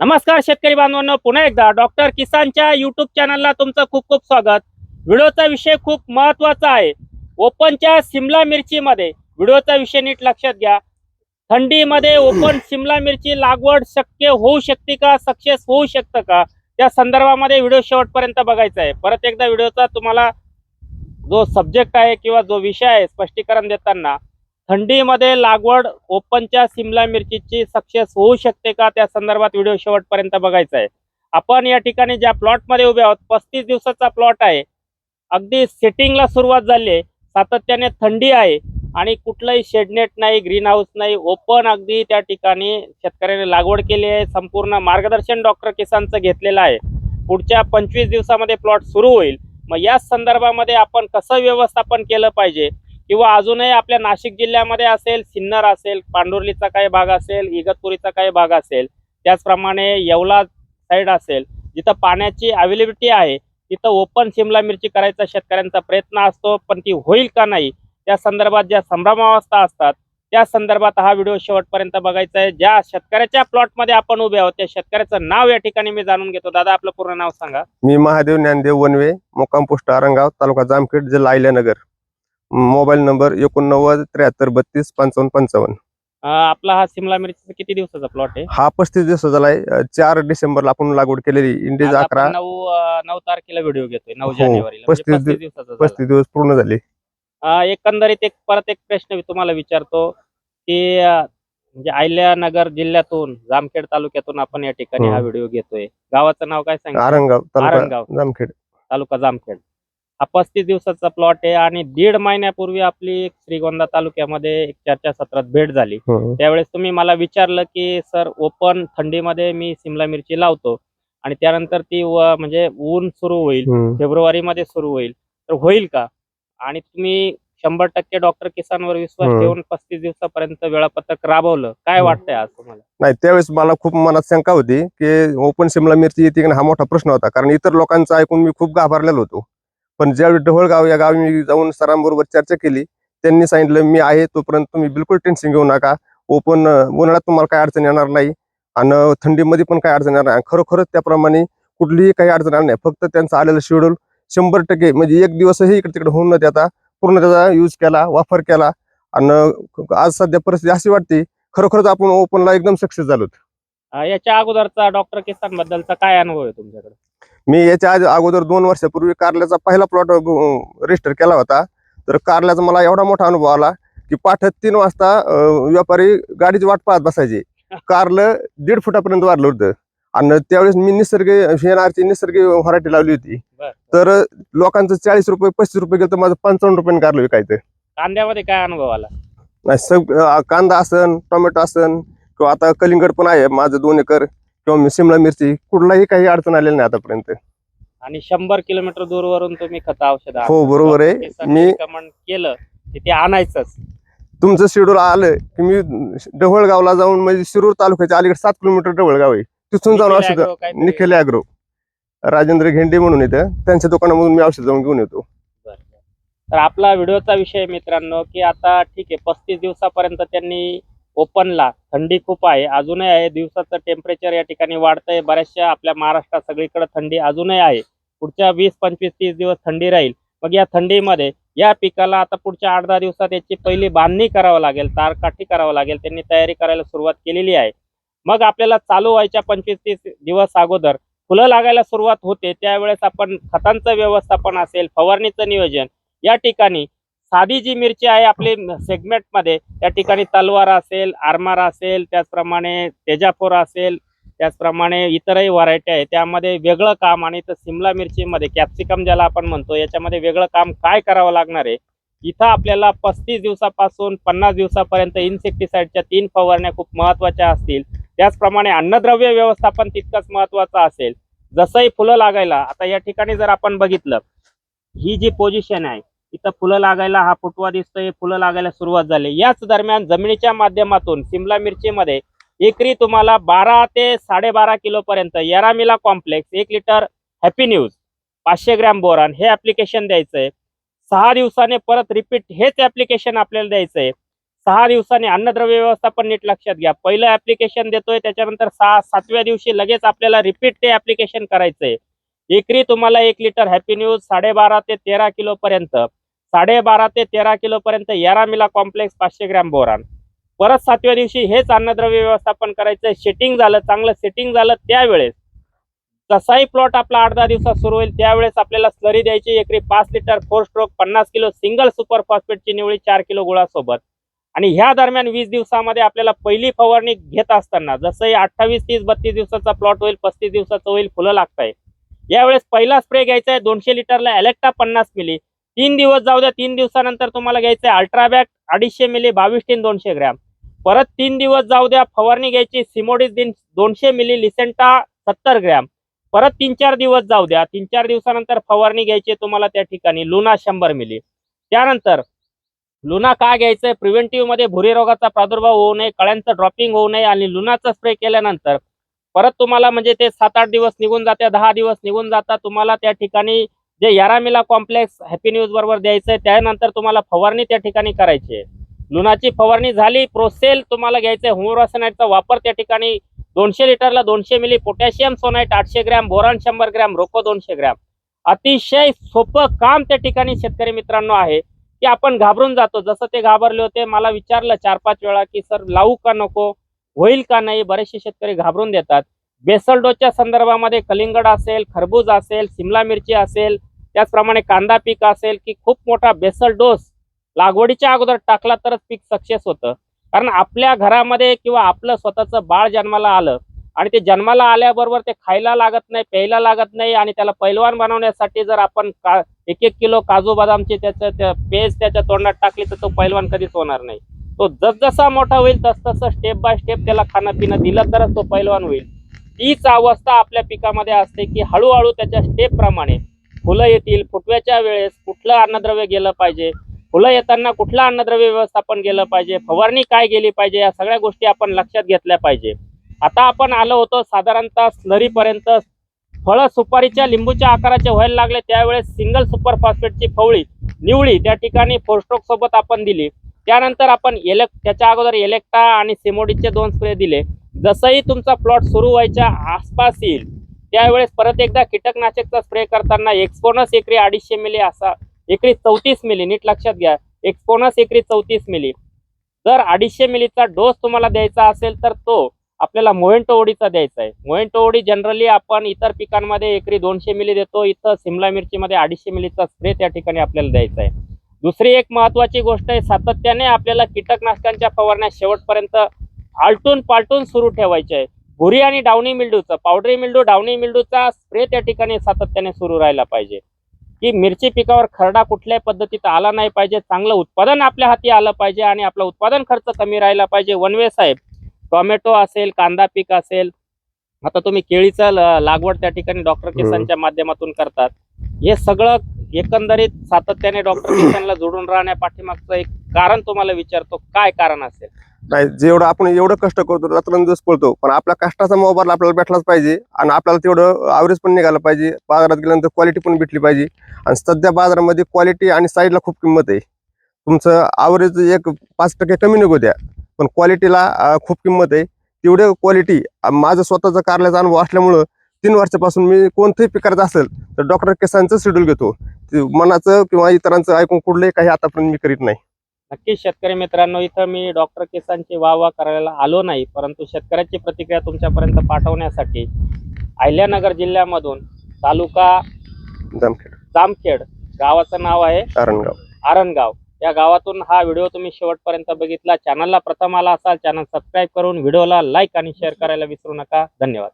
नमस्कार शेतकरी बांधवांनो पुन्हा एकदा डॉक्टर किसानच्या युट्यूब चॅनलला तुमचं खूप खूप स्वागत. व्हिडिओचा विषय खूप महत्त्वाचा आहे. ओपनच्या सिमला मिरचीमध्ये व्हिडिओचा विषय नीट लक्षात घ्या. थंडीमध्ये ओपन सिमला मिरची लागवड शक्य होऊ शकते का? सक्सेस होऊ शकतं का? त्या संदर्भामध्ये व्हिडिओ शेवटपर्यंत बघायचा आहे. परत एकदा व्हिडिओचा तुम्हाला जो सब्जेक्ट आहे किंवा जो विषय आहे स्पष्टीकरण देताना थंडीमध्ये लागवड ओपनच्या सिमला मिरचीची सक्सेस होऊ शकते का? त्या संदर्भात व्हिडिओ शेवटपर्यंत बघायचा आहे. आपण या ठिकाणी ज्या प्लॉटमध्ये उभे आहोत पस्तीस दिवसाचा प्लॉट आहे. अगदी सेटिंगला सुरुवात झाली आहे. सातत्याने थंडी आहे आणि कुठलंही शेडनेट नाही ग्रीन हाऊस नाही. ओपन अगदी त्या ठिकाणी शेतकऱ्याने लागवड केली आहे. संपूर्ण मार्गदर्शन डॉक्टर किसानचं घेतलेलं आहे. पुढच्या पंचवीस दिवसामध्ये प्लॉट सुरू होईल. मग या संदर्भामध्ये आपण कसं व्यवस्थापन केलं पाहिजे? किंवा अजूनही आपल्या नाशिक जिल्ह्यामध्ये असेल सिन्नर असेल पांडुर्लीचा काही भाग असेल इगतपुरीचा काही भाग असेल त्याचप्रमाणे येवला साईड असेल जिथं पाण्याची अवेलेबिलिटी आहे तिथं ओपन शिमला मिरची करायचा शेतकऱ्यांचा प्रयत्न असतो पण ती होईल का नाही त्या संदर्भात ज्या संभ्रमावस्था असतात त्या संदर्भात हा व्हिडिओ शेवटपर्यंत बघायचा आहे. ज्या शेतकऱ्याच्या प्लॉटमध्ये आपण उभे आहोत त्या शेतकऱ्याचं नाव या ठिकाणी मी जाणून घेतो. दादा आपलं पूर्ण नाव सांगा. मी महादेव ज्ञानदेव वनवे मुक्काम पोस्ट आरंगाव तालुका जामखेड जिल्हा अहिल्यानगर. मोबाईल नंबर एकोणनव्वद त्र्याहत्तर बत्तीस पंचावन्न पंचावन्न. अं, आपला हा सिमला मिरचीचा किती दिवसाचा प्लॉट आहे? हा पस्तीस दिवस झालाय. अं, चार डिसेंबरला आपण लागवड केलेली इंडिज आज अकरा. आपण नऊ अं, नऊ तारखेला व्हिडिओ घेतोय. नऊ हो, जानेवारीला. म्हणजे पस्तीस पस्तीस दिवसाचा झाला. पस्तीस दिवस पूर्ण झाले. अं, एकंदरीत एक परत एक प्रश्न मी तुम्हाला विचारतो की अं, म्हणजे अहिल्यानगर जिल्ह्यातून जामखेड तालुक्यातून आपण या ठिकाणी हो. हा व्हिडिओ घेतोय. गावाचं नाव काय सांगितलं? आरंगाव तालुका जामखेड. तालुका जामखेड. हा पस्तीस दिवसाचा प्लॉट आहे आणि दीड महिन्यापूर्वी आपली एक श्रीगोंदा तालुक्यामध्ये एक चर्चासत्रात भेट झाली हं. त्यावेळेस तुम्ही मला विचारलं की सर ओपन थंडीमध्ये मी सिमला मिरची लावतो आणि त्यानंतर ती म्हणजे ऊन सुरू होईल हं. फेब्रुवारी मध्ये सुरू होईल तर होईल का आणि तुम्ही शंभर टक्के डॉक्टर किसानवर विश्वास हम्म. ठेवून पस्तीस दिवसापर्यंत वेळापत्रक राबवलं काय. वाटतंय आज तुम्हाला नाही त्यावेळेस मला खूप मनात शंका होती की ओपन शिमला मिरची येते हा मोठा प्रश्न होता कारण इतर लोकांचं ऐकून मी खूप घाबरलेलो होतो पण ज्यावेळी ढवळगाव या गावी मी जाऊन सरांबरोबर चर्चा केली त्यांनी सांगितलं मी आहे तोपर्यंत तुम्ही बिलकुल टेन्शन घेऊ नका. ओपन उन्हाळ्यात तुम्हाला काय अडचण येणार नाही आणि थंडीमध्ये पण काय अडचण येणार नाही. खरोखरच त्याप्रमाणे कुठलीही काही अडचण येणार नाही. फक्त त्यांचं आलेलं शेड्यूल शंभर टक्के म्हणजे एक दिवसही इकडे तिकडे होऊन न देता पूर्ण त्याचा यूज केला वापर केला आणि आज सध्या परिस्थिती अशी वाटते खरोखरच आपण ओपनला एकदम सक्सेस झालो याच्या अगोदरचा डॉक्टर किसान बद्दलचा काय अनुभव आहे तुमच्याकडे? मी याच्या आधी अगोदर दोन वर्षापूर्वी कारल्याचा पहिला प्लॉट रजिस्टर केला होता. तर कारल्याचा मला एवढा मोठा अनुभव आला की पाठ तीन वाजता व्यापारी गाडीची वाट पाहत बसायचे. कारलं दीड फुटापर्यंत वाढलं होतं. आणि त्यावेळेस मी निसर्ग शेणारची निसर्ग व्हरायटी लावली होती. तर लोकांचं चाळीस रुपये पस्तीस रुपये गेलं तर माझं पंचावन्न रुपयाने कारलं विकायचं. कांद्यामध्ये काय अनुभव आला? नाही सग कांदा असन टोमॅटो असन किंवा आता कलिंगड पण आहे माझं दोन एकर. किंवा शिमला मिरची कुठलाही काही अडचण आलेली नाही आतापर्यंत. आणि शंभर किलोमीटर दूरवरून तुम्ही खत औषध हो बरोबर आहे. मी कमेंट केलं की ते आणायचंच. तुमचं शेड्यूल आलं की मी ढवळगावला जाऊन म्हणजे शिरूर तालुक्याच्या अलीकडे सात किलोमीटर ढवळगाव आहे. तिथून जाऊन औषध निखिल अॅग्रो राजेंद्र घेंडे म्हणून येतं त्यांच्या दुकानामधून मी औषध जाऊन घेऊन येतो. तर आपला व्हिडिओचा विषय मित्रांनो की आता ठीक आहे पस्तीस दिवसापर्यंत त्यांनी ओपनला. थंडी खूप आहे. अजूनही आहे. दिवसाचं टेम्परेचर या ठिकाणी वाढतंय. बऱ्याचशा आपल्या महाराष्ट्रात सगळीकडे थंडी अजूनही आहे. पुढच्या वीस पंचवीस तीस दिवस थंडी राहील. मग या थंडीमध्ये या पिकाला आता पुढच्या आठ दहा दिवसात याची पहिली बांधणी करावं लागेल. तारकाठी करावं लागेल. त्यांनी तयारी करायला सुरुवात केलेली आहे. मग आपल्याला चालू व्हायच्या पंचवीस तीस दिवस अगोदर फुलं लागायला सुरुवात होते. त्यावेळेस आपण खतांचं व्यवस्थापन असेल फवारणीचं नियोजन या ठिकाणी साधी जी मिरची आहे आपली सेगमेंटमध्ये त्या ठिकाणी तलवार असेल आरमार असेल त्याचप्रमाणे तेजापूर असेल त्याचप्रमाणे इतरही व्हरायटी आहे. त्यामध्ये वेगळं काम आणि तर सिमला मिरचीमध्ये कॅप्सिकम ज्याला आपण म्हणतो याच्यामध्ये वेगळं काम काय करावं लागणार आहे? इथं आपल्याला पस्तीस दिवसापासून पन्नास दिवसापर्यंत इन्सेक्टिसाईडच्या तीन फवारण्या खूप महत्त्वाच्या असतील. त्याचप्रमाणे अन्नद्रव्य व्यवस्थापन तितकंच महत्वाचं असेल. जसंही फुलं लागायला आता या ठिकाणी जर आपण बघितलं ही जी पोझिशन आहे इथं फुलं लागायला हा फुटवा दिसतोय फुलं लागायला सुरुवात झाली. याच दरम्यान जमिनीच्या माध्यमातून सिमला मिरचीमध्ये एकरी तुम्हाला बारा ते साडेबारा किलोपर्यंत पर्यंत कॉम्प्लेक्स एक लिटर हॅपी न्यूज पाचशे ग्रॅम बोरान हे ऍप्लिकेशन द्यायचंय. सहा दिवसाने परत रिपीट हेच ॲप्लिकेशन आपल्याला द्यायचंय. सहा दिवसाने अन्नद्रव्य व्यवस्थापन नीट लक्षात घ्या. पहिलं ऍप्लिकेशन देतोय त्याच्यानंतर सहा सातव्या दिवशी लगेच आपल्याला रिपीट ते ऍप्लिकेशन करायचंय. एकरी तुम्हाला एक लिटर हॅपी न्यूज साडेबारा ते तेरा किलो पर्यंत. साडेबारा ते तेरा किलोपर्यंत यारामिला कॉम्प्लेक्स पाचशे ग्रॅम बोरान. परत सातव्या दिवशी हेच अन्नद्रव्य व्यवस्थापन करायचंय सेटिंग झालं चांगलं सेटिंग झालं त्यावेळेस जसाही प्लॉट आपला आठ दहा दिवसात सुरू होईल त्यावेळेस आपल्याला स्लरी द्यायची एकरी पाच लिटर फोर स्ट्रोक पन्नास किलो सिंगल सुपर फॉस्फेटची निवळी चार किलो गुळासोबत. आणि ह्या दरम्यान वीस दिवसामध्ये आपल्याला पहिली फवारणी घेत असताना जसंही अठ्ठावीस तीस बत्तीस दिवसाचा प्लॉट होईल पस्तीस दिवसाचा होईल फुलं लागताय. यावेळेस पहिला स्प्रे घ्यायचा आहे दोनशे लिटरला एलेक्टा पन्नास मिली तीन दिवस जाऊ द्या तीन दिवसानंतर तुम्हाला घ्यायचं आहे अल्ट्राबॅक अडीचशे मिली बावीस टीन दोनशे ग्रॅम. परत तीन दिवस जाऊ द्या फवारणी घ्यायची सिमोडिस दिन दोनशे मिली लिसेंटा सत्तर ग्रॅम. परत तीन चार दिवस जाऊ द्या तीन चार दिवसानंतर फवारणी घ्यायची तुम्हाला त्या ठिकाणी लुना शंभर मिली. त्यानंतर लुना काय घ्यायचंय? प्रिव्हेंटिव्हमध्ये भुरी रोगाचा प्रादुर्भाव होऊ नये कळ्यांचं ड्रॉपिंग होऊ नये आणि लुनाचा स्प्रे केल्यानंतर परत तुम्हाला म्हणजे ते सात आठ दिवस निघून जाते दहा दिवस निघून जातात तुम्हाला त्या ठिकाणी जे यारामिला कॉम्प्लेक्स हॅपी न्यूज बरोबर द्यायचंय त्यानंतर तुम्हाला फवारणी त्या ठिकाणी करायची आहे. फवारणी झाली प्रोसेल तुम्हाला घ्यायचंय होमोरासनाईटचा वापर त्या ठिकाणी दोनशे लिटरला दोनशे मिली पोटॅशियम सोनाईट आठशे ग्रॅम बोरान शंभर ग्रॅम रोको दोनशे ग्रॅम. अतिशय सोपं काम त्या ठिकाणी शेतकरी मित्रांनो आहे की आपण घाबरून जातो. जसं ते घाबरले होते मला विचारलं चार पाच वेळा की सर लावू का नको? होईल का नाही? बरेचसे शेतकरी घाबरून देतात. बेसल डोसच्या संदर्भामध्ये कलिंगड असेल खरबूज असेल सिमला मिरची असेल त्याचप्रमाणे कांदा पीक असेल की खूप मोठा बेसल डोस लागवडीच्या अगोदर टाकला तरच पीक सक्सेस होतं. कारण आपल्या घरामध्ये किंवा आपलं स्वतःचं बाळ जन्माला आलं आणि ते जन्माला आल्याबरोबर ते खायला लागत नाही प्यायला लागत नाही आणि त्याला पैलवान बनवण्यासाठी जर आपण का एक एक किलो काजू बदामची त्याचं त्या पेज त्याच्या तोंडात टाकली तर तो पैलवान कधीच होणार नाही. तो जसजसा मोठा होईल तसतसं स्टेप बाय स्टेप त्याला खाणं पिणं दिलं तरच तो पैलवान होईल. तीच अवस्था आपल्या पिकामध्ये असते की हळूहळू त्याच्या स्टेप प्रमाणे फुलं येतील फुटव्याच्या वेळेस कुठलं अन्नद्रव्य गेलं पाहिजे फुलं येताना कुठलं अन्नद्रव्य व्यवस्थापन गेलं पाहिजे फवारणी काय गेली पाहिजे या सगळ्या गोष्टी आपण लक्षात घेतल्या पाहिजे. आता आपण आलो होतो साधारणतः स्लरीपर्यंत फळं सुपारीच्या लिंबूच्या आकाराचे व्हायला लागले त्यावेळेस सिंगल सुपर फॉस्फेटची फवळी निवळी त्या ठिकाणी फोरस्ट्रोक सोबत आपण दिली. त्यानंतर आपण एलेक त्याच्या अगोदर एलेक्टा आणि सिमोडीचे दोन स्प्रे दिले. जसंही तुमचा प्लॉट सुरू व्हायच्या आसपास येईल त्यावेळेस परत एकदा कीटकनाशकचा स्प्रे करताना एक्सपोनस एकरी अडीचशे मिली असा एकरी चौतीस मिली नीट लक्षात घ्या. एक्सपोनस एकरी चौतीस मिली जर अडीचशे मिलीचा डोस तुम्हाला द्यायचा असेल तर तो आपल्याला मोहेंटो ओडीचा द्यायचा आहे. मोहेंटो ओडी जनरली आपण इतर पिकांमध्ये एकरी दोनशे मिली देतो. इथं सिमला मिरचीमध्ये अडीचशे मिलीचा स्प्रे त्या ठिकाणी आपल्याला द्यायचा आहे. दुसरी एक महत्वाची गोष्ट आहे सातत्याने आपल्याला कीटकनाशकांच्या फवारण्या शेवटपर्यंत आलटून पालटून सुरू ठेवायचे आहे. भुरी आणि डावणी मिल्डूचा पावडरी मिल्डू डावणी मिल्डूचा स्प्रे त्या ठिकाणी सातत्याने सुरू राहायला पाहिजे. की मिरची पिकावर खरडा कुठल्याही पद्धतीत आला नाही पाहिजे चांगलं उत्पादन आपल्या हाती आलं पाहिजे आणि आपला उत्पादन खर्च कमी राहिला पाहिजे. वनवे साहेब टोमॅटो असेल कांदा पीक असेल आता तुम्ही केळीचं लागवड त्या ठिकाणी डॉक्टर किसानच्या माध्यमातून करतात. हे सगळं एकंदरीत सातत्याने डॉक्टर किसानला जोडून राहण्या पाठीमागचं एक कारण तुम्हाला विचारतो काय कारण असेल? नाही जेवढं आपण एवढं कष्ट करतो रात्रंदिवस पळतो पण आपल्या कष्टाचा मोबाईल आपल्याला भेटलाच पाहिजे आणि आपल्याला तेवढं ॲव्हरेज पण निघालं पाहिजे. बाजारात गेल्यानंतर क्वालिटी पण भेटली पाहिजे. आणि सध्या बाजारामध्ये क्वालिटी आणि साईडला खूप किंमत आहे. तुमचं ॲव्हरेज एक पाच टक्के कमी निघू द्या पण क्वालिटीला खूप किंमत आहे. तेवढे क्वालिटी माझं स्वतःचा कारल्याचा अनुभव असल्यामुळं तीन वर्षापासून मी कोणतंही पीक करायचं असेल तर डॉक्टर केसांचं शेड्यूल घेतो. मनाचं किंवा इतरांचं ऐकून कुठलंही काही आतापर्यंत मी करीत नाही. नक्कीच शेतकरी मित्रांनो इथं मी डॉक्टर किसानची वाह वाह करायला आलो नाही परंतु शेतकऱ्याची प्रतिक्रिया तुमच्यापर्यंत पाठवण्यासाठी अहिल्यानगर जिल्ह्यामधून तालुका जामखेड. जामखेड गावाचं नाव आहे आरणगाव. आरणगाव. या गावातून हा व्हिडिओ तुम्ही शेवटपर्यंत बघितला. चॅनलला प्रथम आला असाल चॅनल सबस्क्राईब करून व्हिडिओला लाईक आणि शेअर करायला विसरू नका. धन्यवाद.